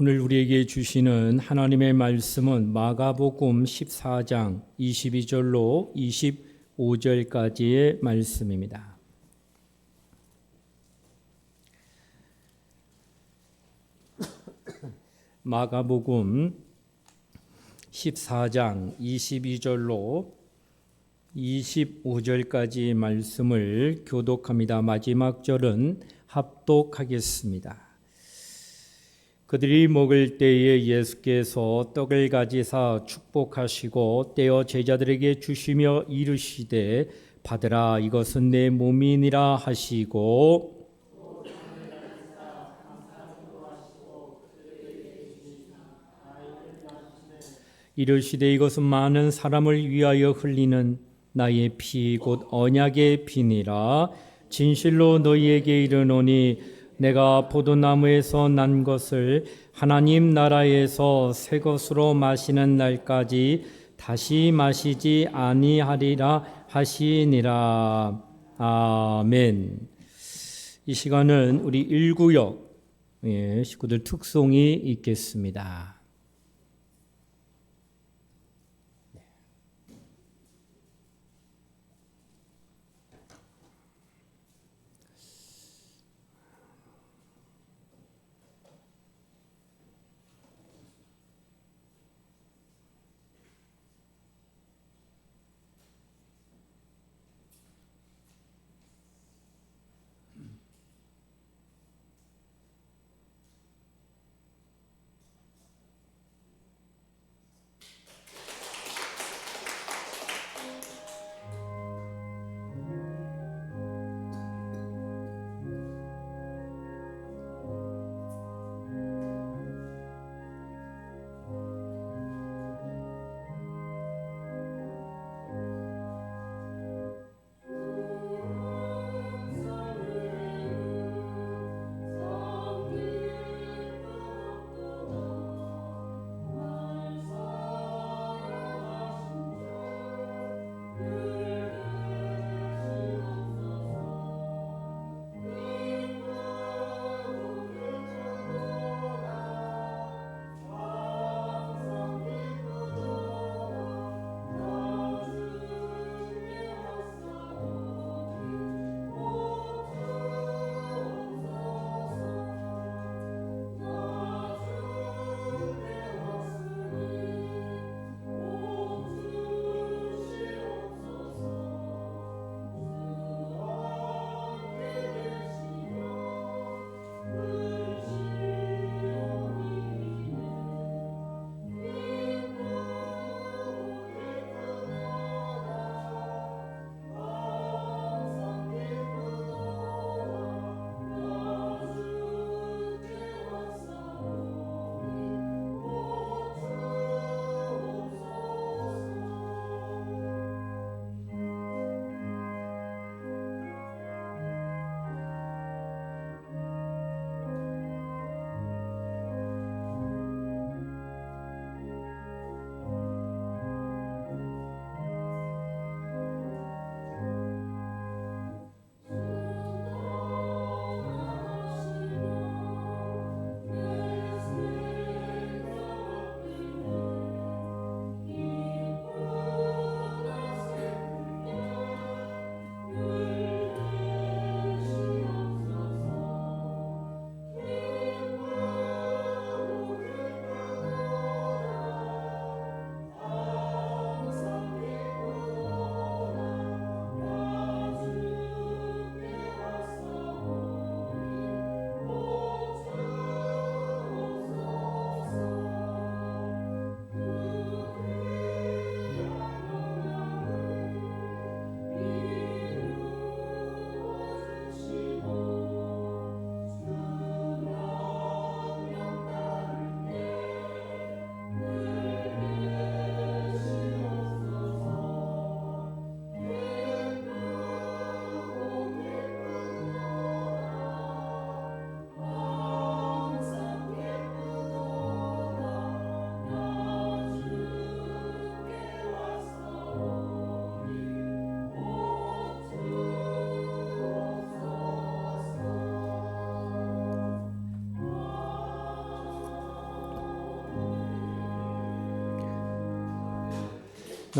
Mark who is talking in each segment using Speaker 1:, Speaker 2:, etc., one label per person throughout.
Speaker 1: 오늘 우리에게 주시는 하나님의 말씀은 마가복음 14장 22절로 25절까지의 말씀입니다. 마가복음 14장 22절로 25절까지 말씀을 교독합니다. 마지막 절은 합독하겠습니다. 그들이 먹을 때에 예수께서 떡을 가지사 축복하시고 떼어 제자들에게 주시며 이르시되 받으라 이것은 내 몸이니라 하시고 이르시되 이것은 많은 사람을 위하여 흘리는 나의 피 곧 언약의 피니라. 진실로 너희에게 이르노니 내가 포도나무에서 난 것을 하나님 나라에서 새 것으로 마시는 날까지 다시 마시지 아니하리라 하시니라 아멘. 이 시간은 우리 일구역 예, 식구들 특송이 있겠습니다.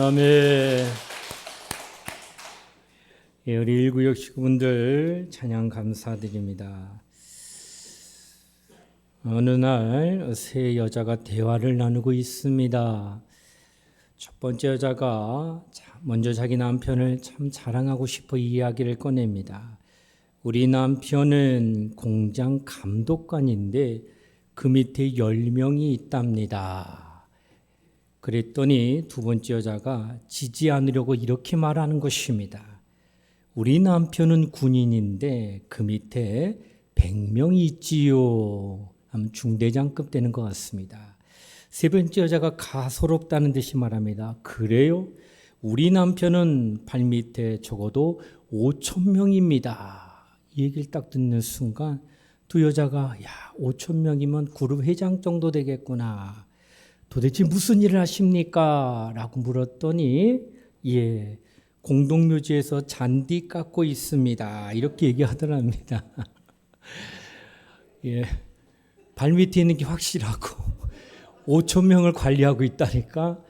Speaker 1: 아멘. 예, 우리 일구역 식구분들 찬양 감사드립니다. 어느 날 세 여자가 대화를 나누고 있습니다. 첫 번째 여자가 자- 먼저 자기 남편을 참 자랑하고 싶어 이야기를 꺼냅니다. 우리 남편은 공장 감독관인데 그 밑에 10명이 있답니다. 그랬더니 두 번째 여자가 지지 않으려고 이렇게 말하는 것입니다. 우리 남편은 군인인데 그 밑에 100명이 있지요. 중대장급 되는 것 같습니다. 세 번째 여자가 가소롭다는 듯이 말합니다. 그래요? 우리 남편은 발 밑에 적어도 5천 명입니다. 이 얘기를 딱 듣는 순간 두 여자가 야 5천 명이면 그룹 회장 정도 되겠구나. 도대체 무슨 일을 하십니까? 라고 물었더니 예 공동묘지에서 잔디 깎고 있습니다. 이렇게 얘기하더랍니다. 예 발밑에 있는 게 확실하고 5천 명을 관리하고 있다니까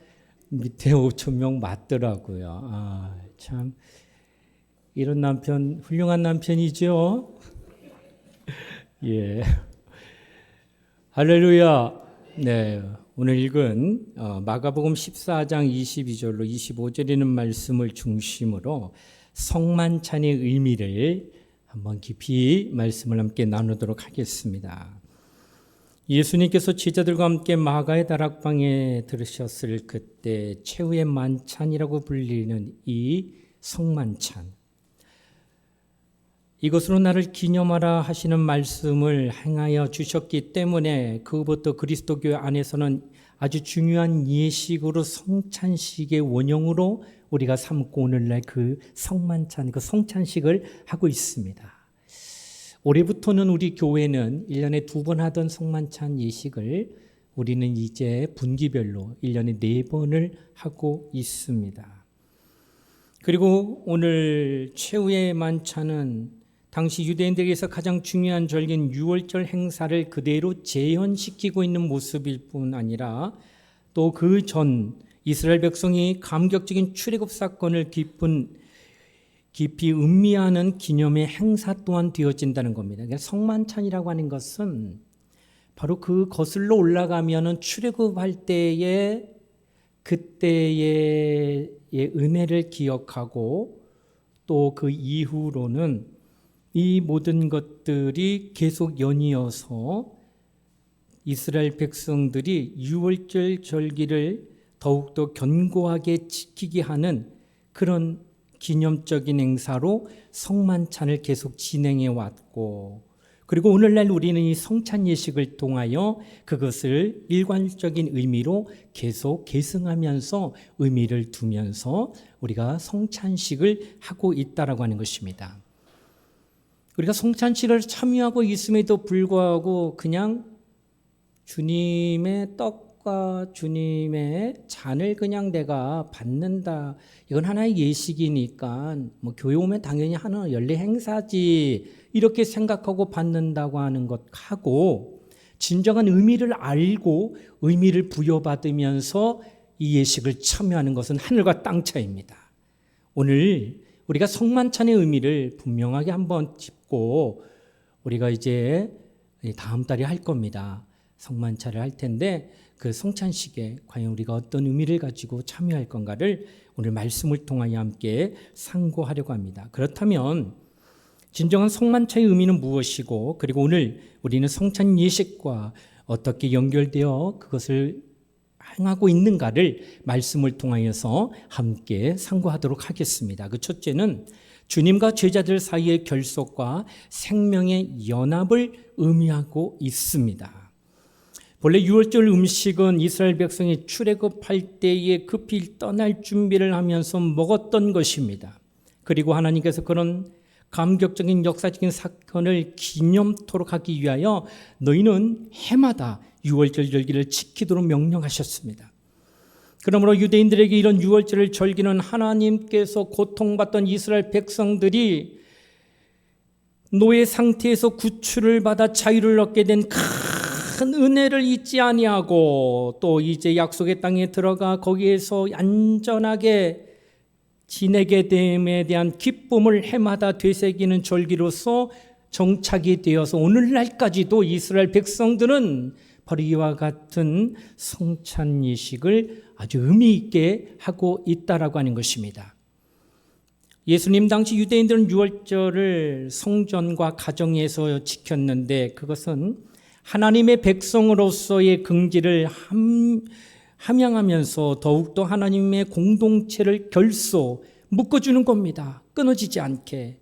Speaker 1: 밑에 5천 명 맞더라고요. 아, 참 이런 남편 훌륭한 남편이죠. 예. 할렐루야. 네. 오늘 읽은 어, 마가복음 14장 22절로 25절에 있는 말씀을 중심으로 성만찬의 의미를 한번 깊이 말씀을 함께 나누도록 하겠습니다. 예수님께서 제자들과 함께 마가의 다락방에 들으셨을 그때 최후의 만찬이라고 불리는 이 성만찬. 이것으로 나를 기념하라 하시는 말씀을 행하여 주셨기 때문에 그것부터 그리스도 교회 안에서는 아주 중요한 예식으로 성찬식의 원형으로 우리가 삼고 오늘날 그 성만찬, 그 성찬식을 하고 있습니다. 올해부터는 우리 교회는 1년에 두 번 하던 성만찬 예식을 우리는 이제 분기별로 1년에 네 번을 하고 있습니다. 그리고 오늘 최후의 만찬은 당시 유대인들에게서 가장 중요한 절기인 유월절 행사를 그대로 재현시키고 있는 모습일 뿐 아니라 또 그 전 이스라엘 백성이 감격적인 출애굽 사건을 깊은 깊이 음미하는 기념의 행사 또한 되어진다는 겁니다. 그러니까 성만찬이라고 하는 것은 바로 그 거슬러 올라가면은 출애굽할 때의 그때의 은혜를 기억하고 또 그 이후로는 이 모든 것들이 계속 연이어서 이스라엘 백성들이 유월절 절기를 더욱더 견고하게 지키게 하는 그런 기념적인 행사로 성만찬을 계속 진행해 왔고 그리고 오늘날 우리는 이 성찬 예식을 통하여 그것을 일관적인 의미로 계속 계승하면서 의미를 두면서 우리가 성찬식을 하고 있다라고 하는 것입니다. 우리가 성찬식을 참여하고 있음에도 불구하고 그냥 주님의 떡과 주님의 잔을 그냥 내가 받는다. 이건 하나의 예식이니까 뭐 교회 오면 당연히 하는 연례 행사지 이렇게 생각하고 받는다고 하는 것하고 진정한 의미를 알고 의미를 부여받으면서 이 예식을 참여하는 것은 하늘과 땅 차이입니다. 오늘 우리가 성만찬의 의미를 분명하게 한번 짚고 우리가 이제 다음 달에 할 겁니다. 성만찬을 할 텐데 그 성찬식에 과연 우리가 어떤 의미를 가지고 참여할 건가를 오늘 말씀을 통하여 함께 상고하려고 합니다. 그렇다면 진정한 성만찬의 의미는 무엇이고 그리고 오늘 우리는 성찬 예식과 어떻게 연결되어 그것을 행하고 있는가를 말씀을 통하여서 함께 상고하도록 하겠습니다. 그 첫째는 주님과 제자들 사이의 결속과 생명의 연합을 의미하고 있습니다. 본래 유월절 음식은 이스라엘 백성이 출애굽할 때에 급히 떠날 준비를 하면서 먹었던 것입니다. 그리고 하나님께서 그런 감격적인 역사적인 사건을 기념토록 하기 위하여 너희는 해마다 유월절 절기를 지키도록 명령하셨습니다. 그러므로 유대인들에게 이런 유월절을 절기는 하나님께서 고통받던 이스라엘 백성들이 노예 상태에서 구출을 받아 자유를 얻게 된 큰 은혜를 잊지 아니하고 또 이제 약속의 땅에 들어가 거기에서 안전하게 지내게 됨에 대한 기쁨을 해마다 되새기는 절기로서 정착이 되어서 오늘날까지도 이스라엘 백성들은 바로 이와 같은 성찬 예식을 아주 의미 있게 하고 있다라고 하는 것입니다. 예수님 당시 유대인들은 유월절을 성전과 가정에서 지켰는데 그것은 하나님의 백성으로서의 긍지를 함, 함양하면서 더욱더 하나님의 공동체를 결소 묶어주는 겁니다. 끊어지지 않게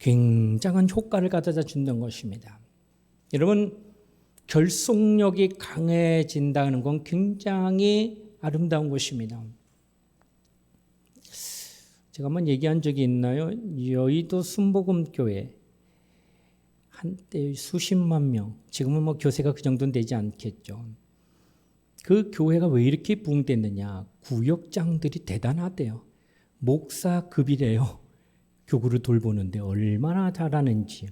Speaker 1: 굉장한 효과를 가져다 준다는 것입니다. 여러분 결속력이 강해진다는 건 굉장히 아름다운 것입니다. 제가 한번 얘기한 적이 있나요? 여의도 순복음교회 한때 수십만 명, 지금은 뭐 교세가 그 정도는 되지 않겠죠. 그 교회가 왜 이렇게 부흥됐느냐? 구역장들이 대단하대요. 목사급이래요. 교구를 돌보는데 얼마나 잘하는지.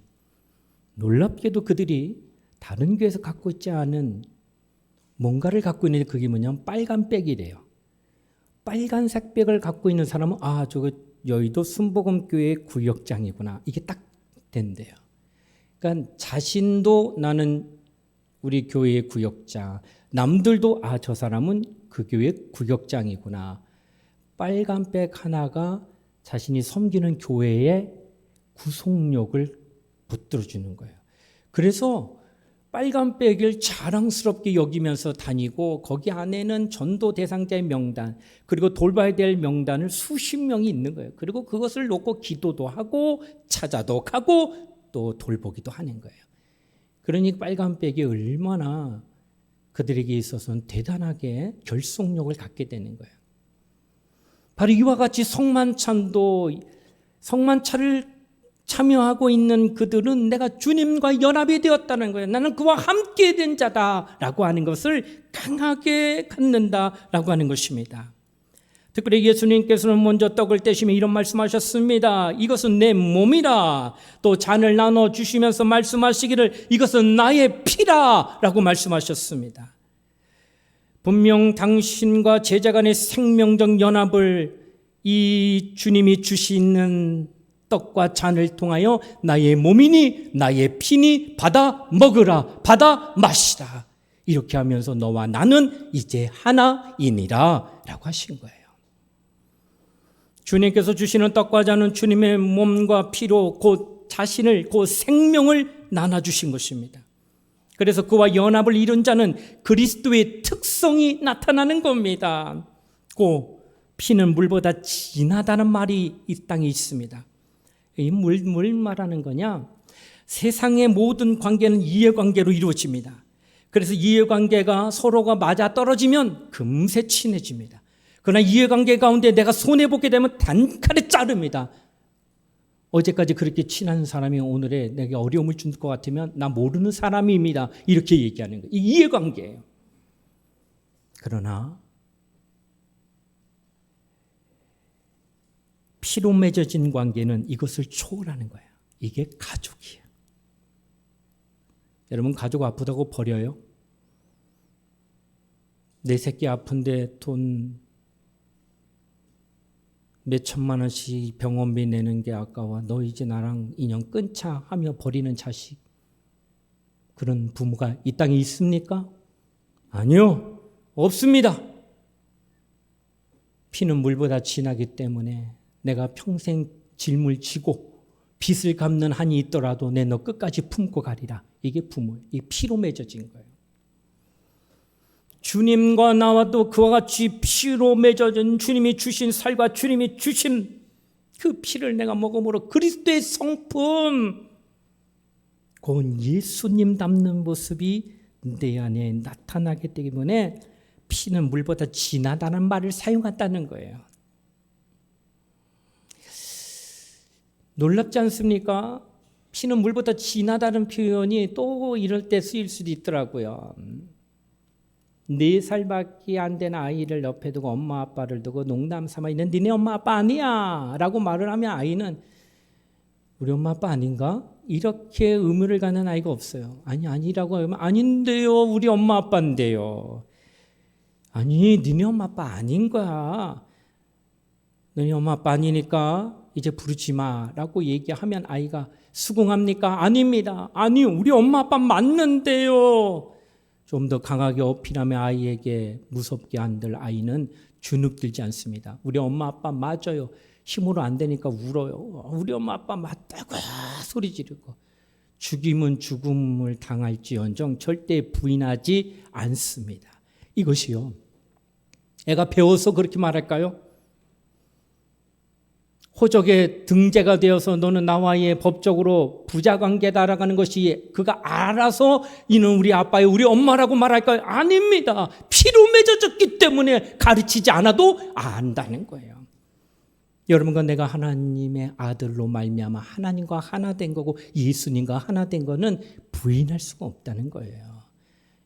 Speaker 1: 놀랍게도 그들이 다른 교회에서 갖고 있지 않은 뭔가를 갖고 있는데 그게 뭐냐면 빨간 백이래요. 빨간색 백을 갖고 있는 사람은 아 저거 여의도 순복음교회 구역장이구나 이게 딱 된대요. 그러니까 자신도 나는 우리 교회의 구역장, 남들도 아 저 사람은 그 교회 구역장이구나. 빨간 백 하나가 자신이 섬기는 교회의 구속력을 붙들어 주는 거예요. 그래서 빨간 백을 자랑스럽게 여기면서 다니고 거기 안에는 전도 대상자의 명단 그리고 돌봐야 될 명단을 수십 명이 있는 거예요. 그리고 그것을 놓고 기도도 하고 찾아도 가고 또 돌보기도 하는 거예요. 그러니 빨간 백이 얼마나 그들에게 있어서는 대단하게 결속력을 갖게 되는 거예요. 바로 이와 같이 성만찬도 성만찬을 참여하고 있는 그들은 내가 주님과 연합이 되었다는 거예요. 나는 그와 함께 된 자다라고 하는 것을 강하게 갖는다라고 하는 것입니다. 특별히 예수님께서는 먼저 떡을 떼시며 이런 말씀하셨습니다. 이것은 내 몸이라. 또 잔을 나눠 주시면서 말씀하시기를 이것은 나의 피라라고 말씀하셨습니다. 분명 당신과 제자 간의 생명적 연합을 이 주님이 주시는 떡과 잔을 통하여 나의 몸이니 나의 피니 받아 먹으라 받아 마시라 이렇게 하면서 너와 나는 이제 하나이니라 라고 하신 거예요. 주님께서 주시는 떡과 잔은 주님의 몸과 피로 곧 자신을 곧 생명을 나눠 주신 것입니다. 그래서 그와 연합을 이룬 자는 그리스도의 특성이 나타나는 겁니다. 고 피는 물보다 진하다는 말이 이 땅에 있습니다. 이 물, 물 말하는 거냐? 세상의 모든 관계는 이해관계로 이루어집니다. 그래서 이해관계가 서로가 맞아 떨어지면 금세 친해집니다. 그러나 이해관계 가운데 내가 손해보게 되면 단칼에 자릅니다. 어제까지 그렇게 친한 사람이 오늘에 내게 어려움을 줄것 같으면 나 모르는 사람입니다. 이렇게 얘기하는 거예요. 이 이해관계예요. 그러나 피로 맺어진 관계는 이것을 초월하는 거예요. 이게 가족이에요. 여러분 가족 아프다고 버려요? 내 새끼 아픈데 돈 몇 천만 원씩 병원비 내는 게 아까워. 너 이제 나랑 인연 끊자 하며 버리는 자식. 그런 부모가 이 땅에 있습니까? 아니요. 없습니다. 피는 물보다 진하기 때문에 내가 평생 질물 지고 빚을 갚는 한이 있더라도 내 너 끝까지 품고 가리라. 이게 부모, 이 피로 맺어진 거예요. 주님과 나와도 그와 같이 피로 맺어진 주님이 주신 살과 주님이 주신 그 피를 내가 먹음으로 그리스도의 성품, 곧 예수님 닮는 모습이 내 안에 나타나기 때문에 피는 물보다 진하다는 말을 사용한다는 거예요. 놀랍지 않습니까? 피는 물보다 진하다는 표현이 또 이럴 때 쓰일 수도 있더라고요. 네 살밖에 안 된 아이를 옆에 두고 엄마 아빠를 두고 농담 삼아 있는 니네 엄마 아빠 아니야 라고 말을 하면 아이는 우리 엄마 아빠 아닌가? 이렇게 의무를 가는 아이가 없어요. 아니 아니라고 하면 아닌데요. 우리 엄마 아빠인데요. 아니 니네 엄마 아빠 아닌 거야. 너희 엄마 아빠 아니니까 이제 부르지 마라고 얘기하면 아이가 수긍합니까? 아닙니다. 아니 우리 엄마 아빠 맞는데요. 좀 더 강하게 어필하면 아이에게 무섭게 안들 아이는 주눅들지 않습니다. 우리 엄마 아빠 맞아요. 힘으로 안 되니까 울어요. 우리 엄마 아빠 맞다고 소리 지르고 죽임은 죽음을 당할지언정 절대 부인하지 않습니다. 이것이요. 애가 배워서 그렇게 말할까요? 호적의 등재가 되어서 너는 나와의 법적으로 부자 관계다 라는 것이 그가 알아서 이는 우리 아빠의 우리 엄마라고 말할까요? 아닙니다. 피로 맺어졌기 때문에 가르치지 않아도 안다는 거예요. 여러분과 내가 하나님의 아들로 말미암아 하나님과 하나 된 거고 예수님과 하나 된 거는 부인할 수가 없다는 거예요.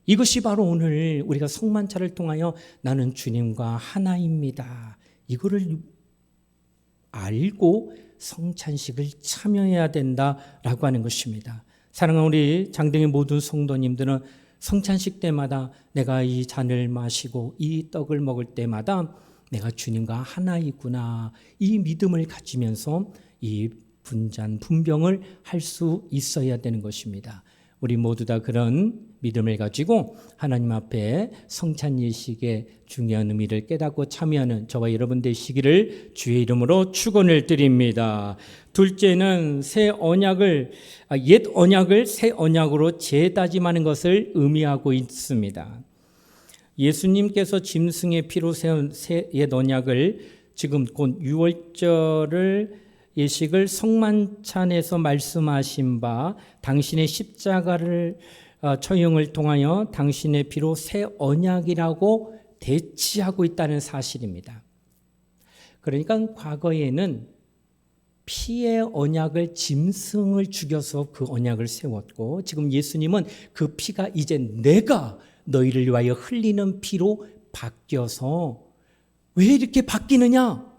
Speaker 1: 이것이 바로 오늘 우리가 성만차를 통하여 나는 주님과 하나입니다. 이거를 알고 성찬식을 참여해야 된다라고 하는 것입니다. 사랑하는 우리 장등의 모든 성도님들은 성찬식 때마다 내가 이 잔을 마시고 이 떡을 먹을 때마다 내가 주님과 하나이구나 이 믿음을 가지면서 이 분잔 분병을 할 수 있어야 되는 것입니다. 우리 모두 다 그런 믿음을 가지고 하나님 앞에 성찬 예식의 중요한 의미를 깨닫고 참여하는 저와 여러분 되시기를 주의 이름으로 축원을 드립니다. 둘째는 새 언약을 아, 옛 언약을 새 언약으로 재다짐하는 것을 의미하고 있습니다. 예수님께서 짐승의 피로 세운 새 옛 언약을 지금 곧 6월절을 예식을 성만찬에서 말씀하신 바 당신의 십자가를 어, 처형을 통하여 당신의 피로 새 언약이라고 대치하고 있다는 사실입니다. 그러니까 과거에는 피의 언약을 짐승을 죽여서 그 언약을 세웠고 지금 예수님은 그 피가 이제 내가 너희를 위하여 흘리는 피로 바뀌어서 왜 이렇게 바뀌느냐?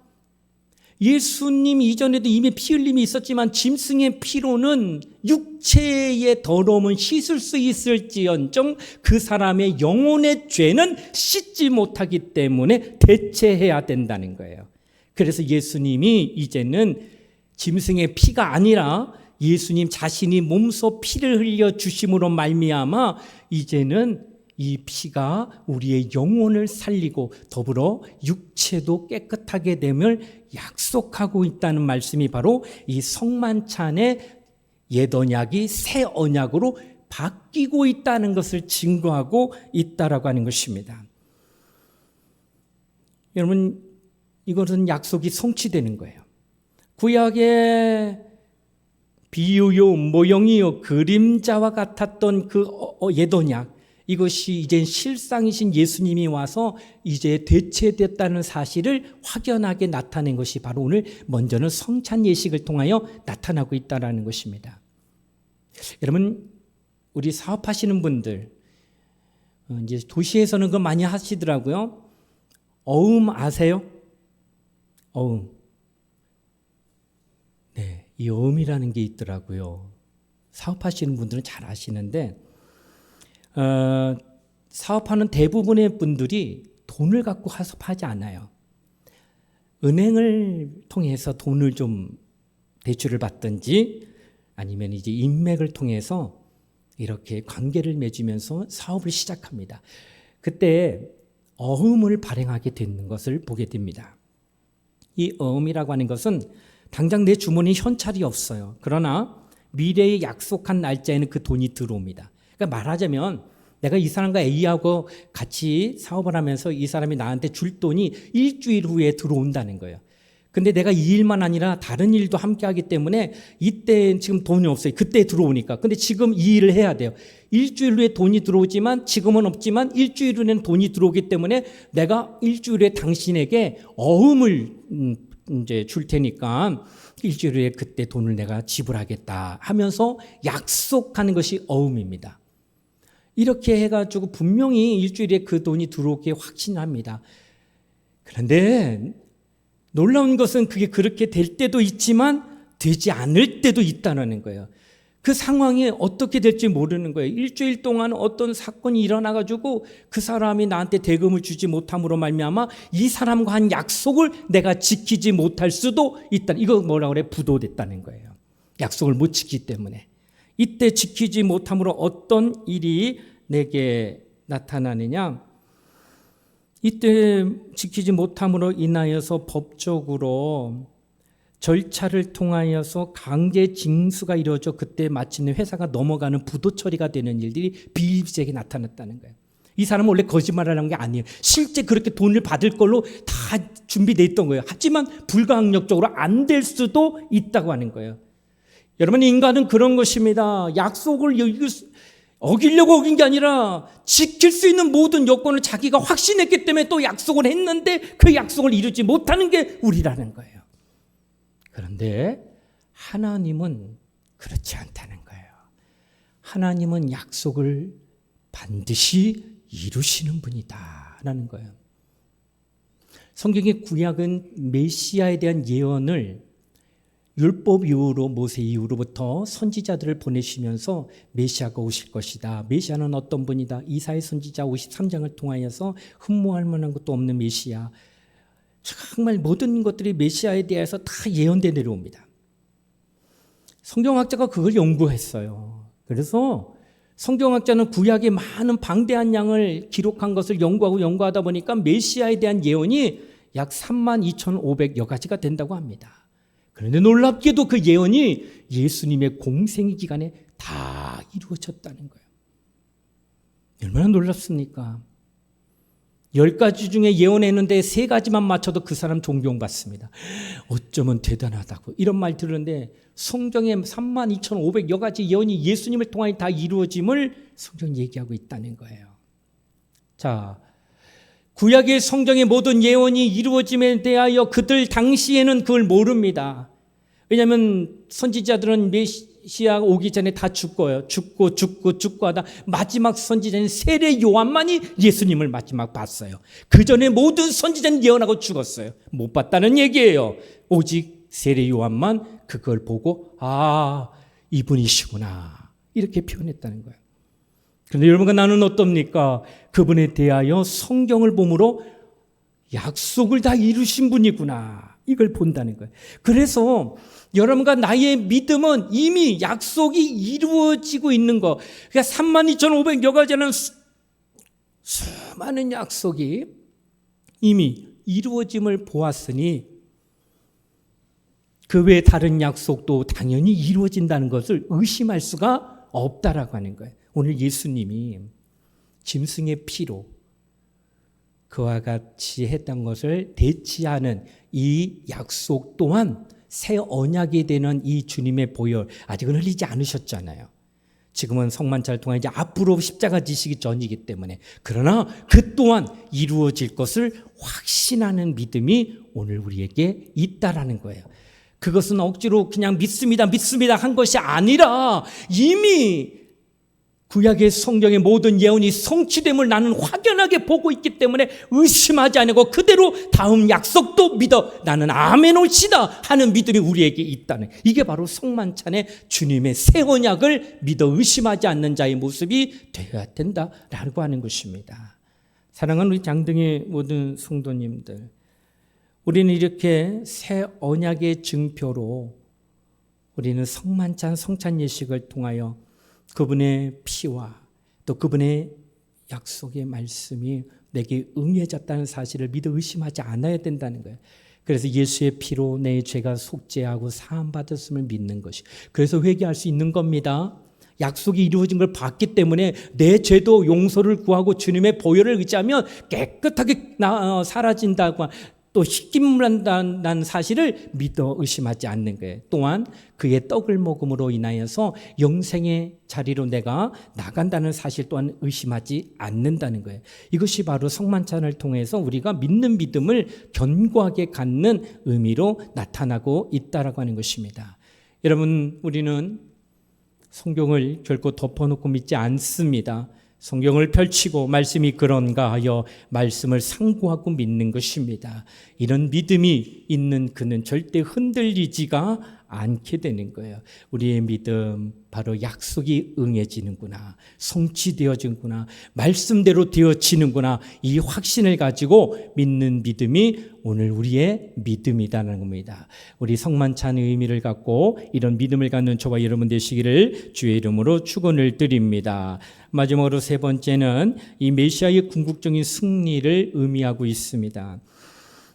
Speaker 1: 예수님 이전에도 이미 피 흘림이 있었지만 짐승의 피로는 육체의 더러움은 씻을 수 있을지언정 그 사람의 영혼의 죄는 씻지 못하기 때문에 대체해야 된다는 거예요. 그래서 예수님이 이제는 짐승의 피가 아니라 예수님 자신이 몸소 피를 흘려 주심으로 말미암아 이제는 이 피가 우리의 영혼을 살리고 더불어 육체도 깨끗하게 됨을 약속하고 있다는 말씀이 바로 이 성만찬의 옛 언약이 새 언약으로 바뀌고 있다는 것을 증거하고 있다라고 하는 것입니다. 여러분 이것은 약속이 성취되는 거예요. 구약의 비유요 모형이요 그림자와 같았던 그 어, 어, 옛 언약 이것이 이제 실상이신 예수님이 와서 이제 대체됐다는 사실을 확연하게 나타낸 것이 바로 오늘 먼저는 성찬 예식을 통하여 나타나고 있다라는 것입니다. 여러분 우리 사업하시는 분들 어, 이제 도시에서는 그 많이 하시더라고요. 어음 아세요? 어음. 네, 이 어음이라는 게 있더라고요. 사업하시는 분들은 잘 아시는데 어, 사업하는 대부분의 분들이 돈을 갖고 사업하지 않아요. 은행을 통해서 돈을 좀 대출을 받든지 아니면 이제 인맥을 통해서 이렇게 관계를 맺으면서 사업을 시작합니다. 그때 어음을 발행하게 되는 것을 보게 됩니다. 이 어음이라고 하는 것은 당장 내 주머니에 현찰이 없어요. 그러나 미래에 약속한 날짜에는 그 돈이 들어옵니다. 그러니까 말하자면 내가 이 사람과 A하고 같이 사업을 하면서 이 사람이 나한테 줄 돈이 일주일 후에 들어온다는 거예요. 근데 내가 이 일만 아니라 다른 일도 함께 하기 때문에 이때 지금 돈이 없어요. 그때 들어오니까. 근데 지금 이 일을 해야 돼요. 일주일 후에 돈이 들어오지만 지금은 없지만 일주일 후에는 돈이 들어오기 때문에 내가 일주일 후에 당신에게 어음을 음, 이제 줄 테니까 일주일 후에 그때 돈을 내가 지불하겠다 하면서 약속하는 것이 어음입니다. 이렇게 해가지고 분명히 일주일에 그 돈이 들어오게 확신합니다. 그런데 놀라운 것은 그게 그렇게 될 때도 있지만 되지 않을 때도 있다는 거예요. 그 상황이 어떻게 될지 모르는 거예요. 일주일 동안 어떤 사건이 일어나가지고 그 사람이 나한테 대금을 주지 못함으로 말미암아 이 사람과 한 약속을 내가 지키지 못할 수도 있다. 이거 뭐라 그래? 부도됐다는 거예요. 약속을 못 지키기 때문에. 이때 지키지 못함으로 어떤 일이 내게 나타나느냐? 이때 지키지 못함으로 인하여서 법적으로 절차를 통하여서 강제 징수가 이루어져 그때 마침내 회사가 넘어가는 부도 처리가 되는 일들이 비일비재하게 나타났다는 거예요. 이 사람은 원래 거짓말을 한게 아니에요. 실제 그렇게 돈을 받을 걸로 다 준비돼 있던 거예요. 하지만 불가항력적으로 안 될 수도 있다고 하는 거예요. 여러분 인간은 그런 것입니다. 약속을 어기려고 어긴 게 아니라 지킬 수 있는 모든 여건을 자기가 확신했기 때문에 또 약속을 했는데 그 약속을 이루지 못하는 게 우리라는 거예요. 그런데 하나님은 그렇지 않다는 거예요. 하나님은 약속을 반드시 이루시는 분이다라는 거예요. 성경의 구약은 메시아에 대한 예언을 율법 이후로 모세 이후로부터 선지자들을 보내시면서 메시아가 오실 것이다. 메시아는 어떤 분이다. 이사의 선지자 53장을 통하여서 흠모할 만한 것도 없는 메시아. 정말 모든 것들이 메시아에 대해서 다 예언돼 내려옵니다. 성경학자가 그걸 연구했어요. 그래서 성경학자는 구약의 많은 방대한 양을 기록한 것을 연구하고 연구하다 보니까 메시아에 대한 예언이 약 3만 2,500여 가지가 된다고 합니다. 그런데 놀랍게도 그 예언이 예수님의 공생 기간에 다 이루어졌다는 거예요. 얼마나 놀랍습니까? 열 가지 중에 예언했는데 세 가지만 맞춰도 그 사람 존경받습니다. 어쩌면 대단하다고 이런 말 들었는데 성경에 3만 2,500 여 가지 예언이 예수님을 통하여 다 이루어짐을 성경 얘기하고 있다는 거예요. 자, 구약의 성경의 모든 예언이 이루어짐에 대하여 그들 당시에는 그걸 모릅니다. 왜냐하면 선지자들은 메시아 오기 전에 다 죽고요. 죽고 죽고 죽고 하다 마지막 선지자인 세례 요한만이 예수님을 마지막 봤어요. 그 전에 모든 선지자는 예언하고 죽었어요. 못 봤다는 얘기예요. 오직 세례 요한만 그걸 보고 아 이분이시구나 이렇게 표현했다는 거예요. 그런데 여러분과 나는 어떻습니까? 그분에 대하여 성경을 보므로 약속을 다 이루신 분이구나. 이걸 본다는 거예요. 그래서 여러분과 나의 믿음은 이미 약속이 이루어지고 있는 거. 그러니까 32,500여 가지는 수- 수많은 약속이 이미 이루어짐을 보았으니 그 외 다른 약속도 당연히 이루어진다는 것을 의심할 수가 없다라고 하는 거예요. 오늘 예수님이 짐승의 피로 그와 같이 했던 것을 대치하는 이 약속 또한 새 언약이 되는 이 주님의 보혈 아직은 흘리지 않으셨잖아요. 지금은 성만찬을 통해 이제 앞으로 십자가 지시기 전이기 때문에 그러나 그 또한 이루어질 것을 확신하는 믿음이 오늘 우리에게 있다라는 거예요. 그것은 억지로 그냥 믿습니다, 믿습니다 한 것이 아니라 이미 구약의 성경의 모든 예언이 성취됨을 나는 확연하게 보고 있기 때문에 의심하지 않고 그대로 다음 약속도 믿어 나는 아멘 올시다 하는 믿음이 우리에게 있다는 이게 바로 성만찬의 주님의 새 언약을 믿어 의심하지 않는 자의 모습이 되어야 된다라고 하는 것입니다. 사랑하는 우리 장등의 모든 성도님들 우리는 이렇게 새 언약의 증표로 우리는 성만찬 성찬 예식을 통하여 그분의 피와 또 그분의 약속의 말씀이 내게 응해졌다는 사실을 믿어 의심하지 않아야 된다는 거예요. 그래서 예수의 피로 내 죄가 속죄하고 사함 받았음을 믿는 것이. 그래서 회개할 수 있는 겁니다. 약속이 이루어진 걸 봤기 때문에 내 죄도 용서를 구하고 주님의 보혈을 의지하면 깨끗하게 나, 어, 사라진다고 또 씻김을 한다는 사실을 믿어 의심하지 않는 거예요. 또한 그의 떡을 먹음으로 인하여서 영생의 자리로 내가 나간다는 사실 또한 의심하지 않는다는 거예요. 이것이 바로 성만찬을 통해서 우리가 믿는 믿음을 견고하게 갖는 의미로 나타나고 있다라고 하는 것입니다. 여러분, 우리는 성경을 결코 덮어놓고 믿지 않습니다. 성경을 펼치고 말씀이 그런가 하여 말씀을 상고하고 믿는 것입니다. 이런 믿음이 있는 그는 절대 흔들리지가 않게 되는 거예요. 우리의 믿음 바로 약속이 응해지는구나. 성취되어지는구나. 말씀대로 되어지는구나. 이 확신을 가지고 믿는 믿음이 오늘 우리의 믿음이다라는 겁니다. 우리 성만찬의 의미를 갖고 이런 믿음을 갖는 저와 여러분 되시기를 주의 이름으로 축원을 드립니다. 마지막으로 세 번째는 이 메시아의 궁극적인 승리를 의미하고 있습니다.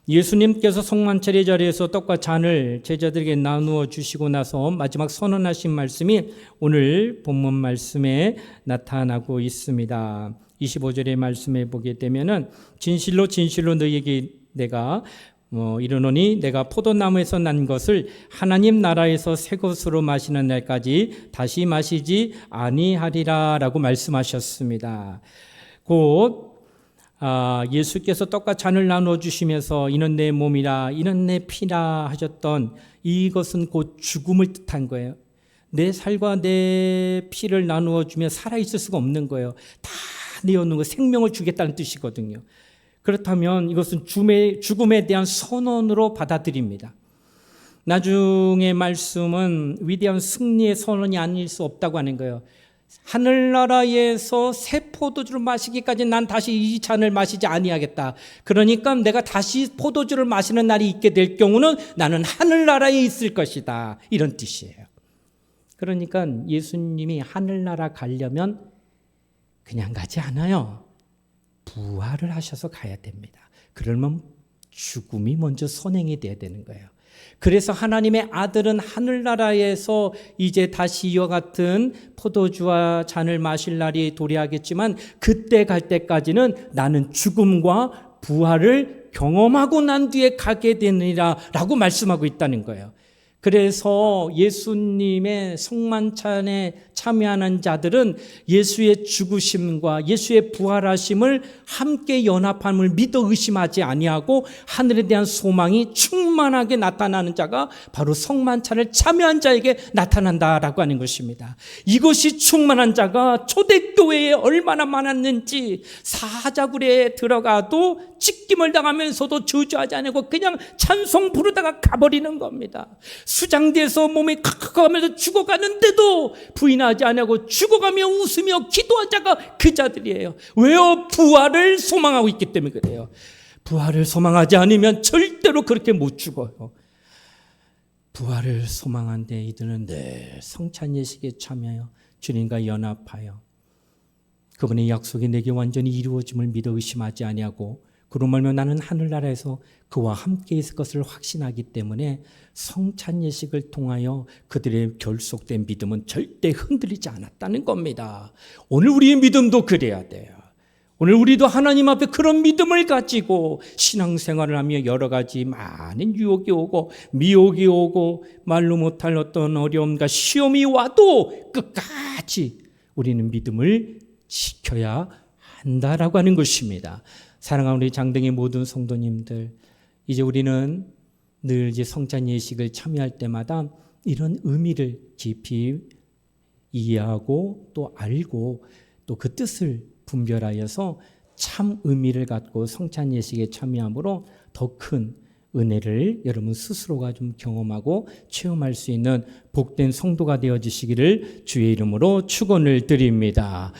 Speaker 1: 예수님께서 성만찬의 자리에서 떡과 잔을 제자들에게 나누어 주시고 나서 마지막 선언하신 말씀이 오늘 본문 말씀에 나타나고 있습니다. 25절의 말씀에 보게 되면은 진실로 진실로 너희에게 내가 뭐 이르노니 내가 포도나무에서 난 것을 하나님 나라에서 새 것으로 마시는 날까지 다시 마시지 아니하리라라고 말씀하셨습니다. 곧 아, 예수께서 떡과 잔을 나누어 주시면서 이는 내 몸이라 이는 내 피라 하셨던 이것은 곧 죽음을 뜻한 거예요. 내 살과 내 피를 나누어 주면 살아 있을 수가 없는 거예요. 다 내어놓는 거 생명을 주겠다는 뜻이거든요. 그렇다면 이것은 죽음에, 죽음에 대한 선언으로 받아들입니다. 나중에 말씀은 위대한 승리의 선언이 아닐 수 없다고 하는 거예요. 하늘나라에서 새 포도주를 마시기까지 난 다시 이 잔을 마시지 아니하겠다. 그러니까 내가 다시 포도주를 마시는 날이 있게 될 경우는 나는 하늘나라에 있을 것이다. 이런 뜻이에요. 그러니까 예수님이 하늘나라 가려면 그냥 가지 않아요. 부활을 하셔서 가야 됩니다. 그러면 죽음이 먼저 선행이 돼야 되는 거예요. 그래서 하나님의 아들은 하늘나라에서 이제 다시 이와 같은 포도주와 잔을 마실 날이 도래하겠지만 그때 갈 때까지는 나는 죽음과 부활을 경험하고 난 뒤에 가게 되느니라 라고 말씀하고 있다는 거예요. 그래서 예수님의 성만찬에 참여하는 자들은 예수의 죽으심과 예수의 부활하심을 함께 연합함을 믿어 의심하지 아니하고 하늘에 대한 소망이 충만하게 나타나는 자가 바로 성만찬을 참여한 자에게 나타난다라고 하는 것입니다. 이것이 충만한 자가 초대교회에 얼마나 많았는지 사자굴에 들어가도 찢김을 당하면서도 저주하지 않고 그냥 찬송 부르다가 가버리는 겁니다. 수장돼서 몸이 칵칵 하면서 죽어가는데도 부인하 지 않고 죽어가며 웃으며 기도하자가 그 자들이에요. 왜요? 부활을 소망하고 있기 때문에 그래요. 부활을 소망하지 않으면 절대로 그렇게 못 죽어요. 부활을 소망한 데 이들은 늘 성찬 예식에 참여하여 주님과 연합하여 그분의 약속이 내게 완전히 이루어짐을 믿어 의심하지 아니하고 그로 말면 나는 하늘나라에서 그와 함께 있을 것을 확신하기 때문에 성찬 예식을 통하여 그들의 결속된 믿음은 절대 흔들리지 않았다는 겁니다. 오늘 우리의 믿음도 그래야 돼요. 오늘 우리도 하나님 앞에 그런 믿음을 가지고 신앙생활을 하며 여러 가지 많은 유혹이 오고 미혹이 오고 말로 못할 어떤 어려움과 시험이 와도 끝까지 우리는 믿음을 지켜야 한다라고 하는 것입니다. 사랑하는 우리 장등의 모든 성도님들, 이제 우리는 늘 이제 성찬 예식을 참여할 때마다 이런 의미를 깊이 이해하고 또 알고 또 그 뜻을 분별하여서 참 의미를 갖고 성찬 예식에 참여함으로 더 큰 은혜를 여러분 스스로가 좀 경험하고 체험할 수 있는 복된 성도가 되어 지시기를 주의 이름으로 축원을 드립니다.